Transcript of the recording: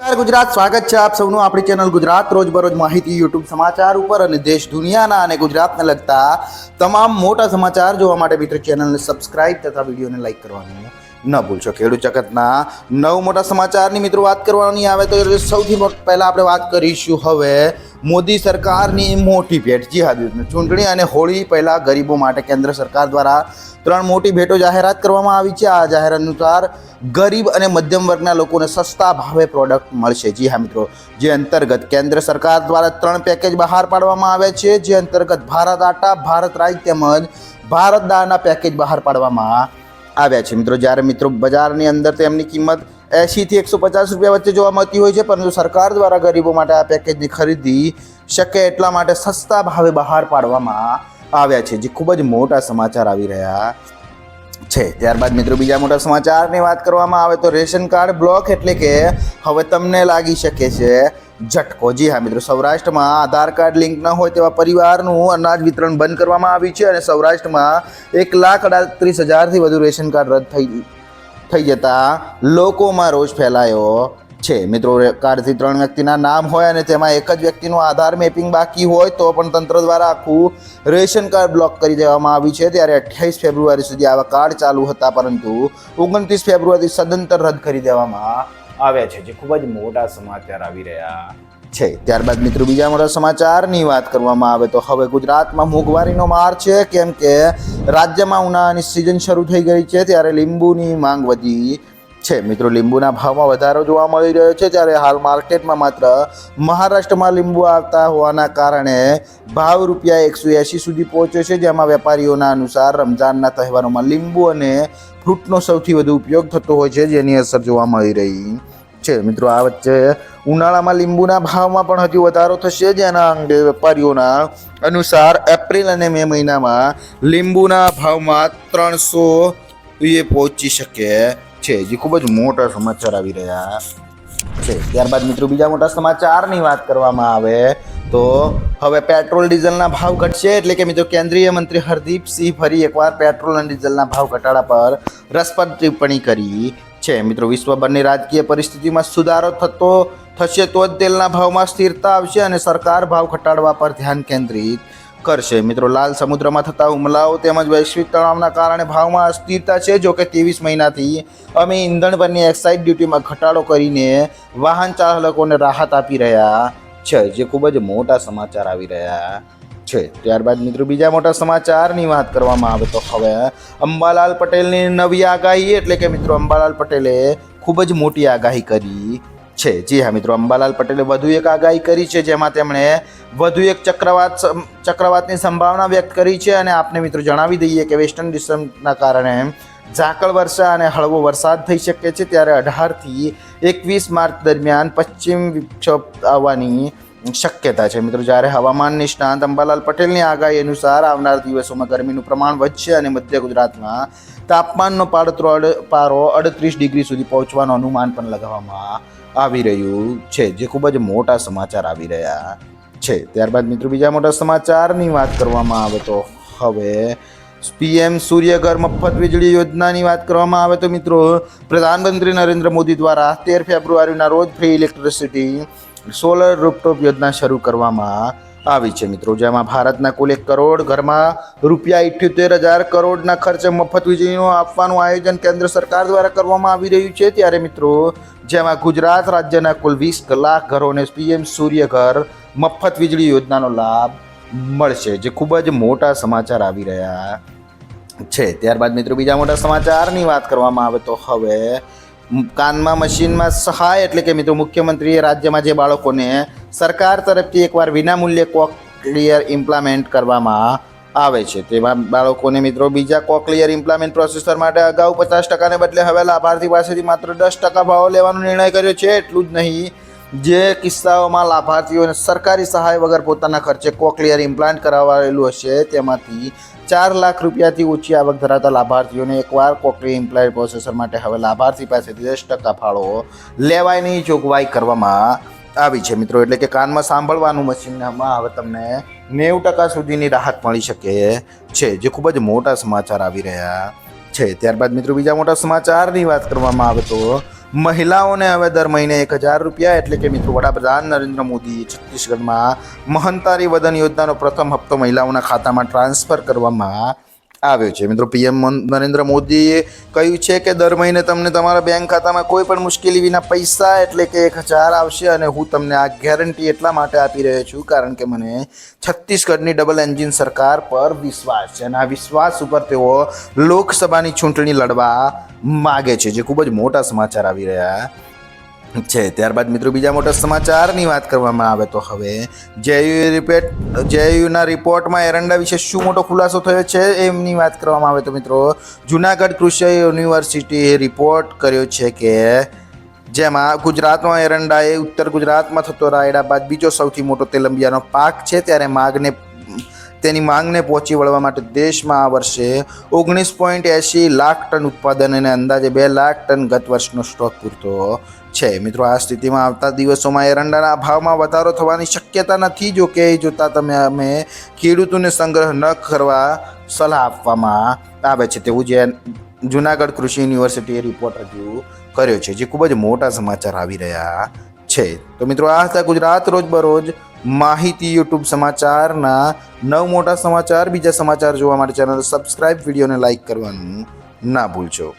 નમસ્કાર, ગુજરાત. સ્વાગત છે આપ સૌનું આપણી ચેનલ ગુજરાત. રોજબરોજ માહિતી યુટ્યુબ સમાચાર ઉપર અને દેશ દુનિયાના અને ગુજરાતને લગતા તમામ મોટા સમાચાર જોવા માટે મિત્ર ચેનલને સબસ્ક્રાઇબ તથા વિડીયોને લાઇક કરવાનું ન ભૂલશો. ખેડૂત જગતના નવ મોટા સમાચારની મિત્રો વાત કરવાની આવે તો સૌથી પહેલાં આપણે વાત કરીશું હવે મોદી સરકારની મોટી ભેટ જી હા દોસ્તો, ચૂંટણી અને હોળી પહેલા ગરીબો માટે કેન્દ્ર સરકાર દ્વારા ત્રણ મોટી ભેટો જાહેરાત કરવામાં આવી છે. આ જાહેરાત અનુસાર ગરીબ અને મધ્યમ વર્ગના લોકોને સસ્તા ભાવે પ્રોડક્ટ મળશે. જી હા મિત્રો જે અંતર્ગત કેન્દ્ર સરકાર દ્વારા ત્રણ પેકેજ બહાર પાડવામાં આવ્યા છે. જે અંતર્ગત ભારત આટા ભારત રાજ તેમજ ભારત દાળના પેકેજ બહાર પાડવામાં આવ્યા છે. મિત્રો જ્યારે મિત્રો બજારની અંદર તેમની કિંમત એંશીથી એકસો પચાસ રૂપિયા વચ્ચે જોવા મળતી હોય છે, પરંતુ સરકાર દ્વારા ગરીબો માટે આ પેકેજની ખરીદી શક્ય એટલા માટે સસ્તા ભાવે બહાર પાડવામાં આવ્યા છે, જે ખૂબ જ મોટા સમાચાર આવી રહ્યા છે. ત્યારબાદ મિત્રો, બીજા મોટા સમાચારની વાત કરવામાં આવે તો રેશન કાર્ડ બ્લોક એટલે કે હવે તમને લાગી શકે છે ઝટકો. જી હા મિત્રો, સૌરાષ્ટ્રમાં આધાર કાર્ડ લિંક ન હોય તેવા પરિવારનું અનાજ વિતરણ બંધ કરવામાં આવ્યું છે અને સૌરાષ્ટ્રમાં એક લાખ અડત્રીસ હજારથી વધુ રેશન કાર્ડ રદ થઈ થઈ જતા લોકોમાં રોષ ફેલાયો છે. મિત્રો, કાર્ડથી ત્રણ વ્યક્તિના નામ હોય અને તેમાં એક જ વ્યક્તિનું આધાર મેપિંગ બાકી હોય તો પણ તંત્ર દ્વારા આખું રેશન કાર્ડ બ્લોક કરી દેવામાં આવ્યું છે. ત્યારે અઠ્યાવીસ ફેબ્રુઆરી સુધી આવા કાર્ડ ચાલુ હતા, પરંતુ ઓગણત્રીસ ફેબ્રુઆરી સદંતર રદ કરી દેવામાં આવ્યા છે. જે ખૂબ જ મોટા સમાચાર આવી રહ્યા છે. ત્યારબાદ મિત્રો બીજા મોટા સમાચારની વાત કરવામાં આવે તો હવે ગુજરાતમાં મોંઘવારીનો માર છે, કેમ કે રાજ્યમાં ઉનાળાની સિઝન શરૂ થઈ ગઈ છે, ત્યારે લીંબુની માંગ વધી છે. મિત્રો, લીંબુના ભાવમાં વધારો જોવા મળી રહ્યો છે, ત્યારે હાલ માર્કેટમાં માત્ર મહારાષ્ટ્રમાં લીંબુ આવતા હોવાના કારણે ભાવ રૂપિયા એકસો એંશી સુધી પહોંચ્યો છે, જેમાં વેપારીઓના અનુસાર રમઝાનના તહેવારોમાં લીંબુ અને ફ્રૂટનો સૌથી વધુ ઉપયોગ થતો હોય છે, જેની અસર જોવા મળી રહી છે. મિત્રો, આ વચ્ચે ઉનાળામાં લીંબુના ભાવમાં પણ હજુ વધારો થશે જેના અંગે વેપારીઓના અનુસાર એપ્રિલ અને મે મહિનામાં લીંબુના ભાવમાં ત્રણસો એ પહોંચી શકે છે, જે ખૂબ જ મોટા સમાચાર આવી રહ્યા છે. ત્યારબાદ મિત્રો, બીજા મોટા સમાચારની વાત કરવામાં આવે તો હવે પેટ્રોલ, ડીઝલના ભાવ ઘટશે. એટલે કે મિત્રો, કેન્દ્રીય મંત્રી હરદીપસિંહ ફરી એકવાર પેટ્રોલ અને ડીઝલના ભાવ ઘટાડા પર રસપ્રદ ટિપ્પણી કરી છે. મિત્રો, વિશ્વભરની રાજકીય પરિસ્થિતિમાં સુધારો થતો થશે તો જ તેલના ભાવમાં સ્થિરતા આવશે અને સરકાર ભાવ ઘટાડવા પર ધ્યાન કેન્દ્રિત કરશે. મિત્રો, લાલ સમુદ્રમાં થતા હુમલાઓ તેમજ વૈશ્વિક તણાવના કારણે ભાવમાં અસ્થિરતા છે. જોકે ત્રેવીસ મહિનાથી અમે ઈંધણ પરની એક્સાઇઝ ડ્યુટીમાં ઘટાડો કરીને વાહન ચાલકોને રાહત આપી રહ્યા છે, જે ખૂબ જ મોટા સમાચાર આવી રહ્યા છે. ત્યારબાદ મિત્રો બીજા મોટા સમાચારની વાત કરવામાં આવે તો હવે અંબાલાલ પટેલની નવી આગાહી, એટલે કે મિત્રો અંબાલાલ પટેલે ખૂબ જ મોટી આગાહી કરી છે. જી હા, મિત્રો, અંબાલાલ પટેલે વધુ એક આગાહી કરી છે, જેમાં તેમણે વધુ એક ચક્રવાત ચક્રવાતની સંભાવના વ્યક્ત કરી છે અને આપને મિત્રો જણાવી દઈએ કે વેસ્ટર્ન ડિસ્ટન્સના કારણે ઝાકળ વર્ષા અને હળવો વરસાદ થઈ શકે છે. ત્યારે અઢારથી એકવીસ માર્ચ દરમિયાન પશ્ચિમ વિક્ષોભ આવવાની શક્યતા છે. મિત્રો, જ્યારે હવામાન નિષ્ણાંત અંબાલાલ પટેલની આગાહી અનુસાર આવનાર દિવસોમાં ગરમીનું પ્રમાણ વધશે અને મધ્ય ગુજરાતમાં તાપમાનનો પાડતરો પારો અડત્રીસ ડિગ્રી સુધી પહોંચવાનું અનુમાન પણ લગાવવામાં આવી રહ્યું છે, જે ખૂબ જ મોટા સમાચાર આવી રહ્યા છે. ત્યારબાદ મિત્રો, બીજા મોટા સમાચારની વાત કરવામાં આવે તો હવે પીએમ સૂર્યઘર મફત વીજળી યોજનાની વાત કરવામાં આવે તો મિત્રો, પ્રધાનમંત્રી નરેન્દ્ર મોદી દ્વારા તેર ફેબ્રુઆરીના રોજ ફ્રી ઇલેક્ટ્રિસિટી સોલર રૂપટોપ યોજના શરૂ કરવામાં આવી છે મિત્રો. જેમાં ભારતના કુલ એક કરોડ ઘરમાં રૂપિયા ઇઠ્યોતેર હજાર કરોડના ખર્ચે મફત વીજળીનું આપવાનું આયોજન કેન્દ્ર સરકાર દ્વારા કરવામાં આવી રહ્યું છે. ત્યારે મિત્રો, જેમાં ગુજરાત રાજ્યના કુલ વીસ લાખ ઘરોને પીએમ સૂર્યઘર મફત વીજળી યોજનાનો લાભ મળશે, જે ખૂબ જ મોટા સમાચાર આવી રહ્યા છે. ત્યારબાદ મિત્રો, બીજા મોટા સમાચારની વાત કરવામાં આવે તો હવે કાનમાં, મશીનમાં સહાય એટલે કે મિત્રો મુખ્યમંત્રીએ રાજ્યમાં જે બાળકોને સરકાર તરફથી એકવાર વિનામૂલ્યે કોકલિયર ઇમ્પ્લામેન્ટ કરવામાં આવે છે. તેમાં બાળકોને મિત્રો બીજા કોકલિયર ઇમ્પ્લામેન્ટ પ્રોસેસર માટે અગાઉ પચાસ ટકાને બદલે હવે લાભાર્થી પાસેથી માત્ર દસ ટકા ભાવ લેવાનો નિર્ણય કર્યો છે. એટલું જ નહીં જે કિસ્સાઓમાં લાભાર્થીઓને સરકારી સહાય વગર પોતાના ખર્ચે કોકલિયર ઇમ્પ્લાન્ટ કરાવાયેલું હશે, તેમાંથી ચાર લાખ રૂપિયાથી ઓછી આવક ધરાવતા લાભાર્થીઓને એકવાર કોકલી ઇમ્પ્લાન્ટ પ્રોસેસર માટે હવે લાભાર્થી પાસેથી દસ ટકા ફાળો લેવાયની જોગવાઈ કરવામાં આવી છે. મિત્રો, એટલે કે કાનમાં સાંભળવાનું મશીનમાં હવે તમને નેવું ટકા સુધીની રાહત મળી શકે છે, જે ખૂબ જ મોટા સમાચાર આવી રહ્યા છે. ત્યારબાદ મિત્રો, બીજા મોટા સમાચારની વાત કરવામાં આવે તો મહિલાઓને હવે દર મહિને એક હજાર રૂપિયા એટલે કે મિત્રો વડાપ્રધાન નરેન્દ્ર મોદી છત્તીસગઢમાં મહંતારી વદન યોજનાનો પ્રથમ હપ્તો મહિલાઓના ખાતામાં ટ્રાન્સફર કરવામાં આવ્યો છે. મિત્રો, પીએમ નરેન્દ્ર મોદીએ કહ્યું છે કે દર મહિને તમને તમારા બેંક ખાતામાં કોઈ પણ મુશ્કેલી વિના પૈસા એટલે કે એક હજાર આવશે અને હું તમને આ ગેરંટી એટલા માટે આપી રહ્યો છું કારણ કે મને છત્તીસગઢની ડબલ એન્જિન સરકાર પર વિશ્વાસ છે અને આ વિશ્વાસ ઉપર તેઓ લોકસભાની ચૂંટણી લડવા માગે છે, જે ખૂબ જ મોટા સમાચાર આવી રહ્યા. છે. ત્યારબાદ મિત્રો બીજા મોટા સમાચારની વાત કરવામાં આવે તો હવે જેયુ રિપોર્ટ જેયુના રિપોર્ટમાં એરંડા વિશે શું મોટો ખુલાસો થયો છે એમની વાત કરવામાં આવે તો મિત્રો જુનાગઢ કૃષિ યુનિવર્સિટીએ રિપોર્ટ કર્યો છે કે જેમાં ગુજરાતમાં એરંડા એ ઉત્તર ગુજરાતમાં થતો રાયડા બાદ બીજો સૌથી મોટો તેલંબિયાનો પાક છે. ત્યારે માગને તેની માંગને પહોંચી વળવા માટે દેશમાં આ વર્ષે ઓગણીસ પોઈન્ટ એંશી લાખ ટન ઉત્પાદન અને અંદાજે બે લાખ ટન ગત વર્ષનો સ્ટોક પૂરતો છે. મિત્રો, આ સ્થિતિમાં આવતા દિવસોમાં એરંડાના ભાવમાં વધારો થવાની શક્યતા નથી. જો કે જોતાં તમે અમે ખેડૂતોને સંગ્રહ ન કરવા સલાહ આપવામાં આવે છે. તેવું જે જુનાગઢ કૃષિ યુનિવર્સિટીએ રિપોર્ટ રજૂ કર્યો છે, જે ખૂબ જ મોટા સમાચાર આવી રહ્યા છે. તો મિત્રો, આ હતા ગુજરાત રોજબરોજ માહિતી યુટ્યુબ સમાચારના નવ મોટા સમાચાર, બીજા સમાચાર જોવા માટે ચેનલ સબસ્ક્રાઇબ વિડીયોને લાઇક કરવાનું ના ભૂલશો.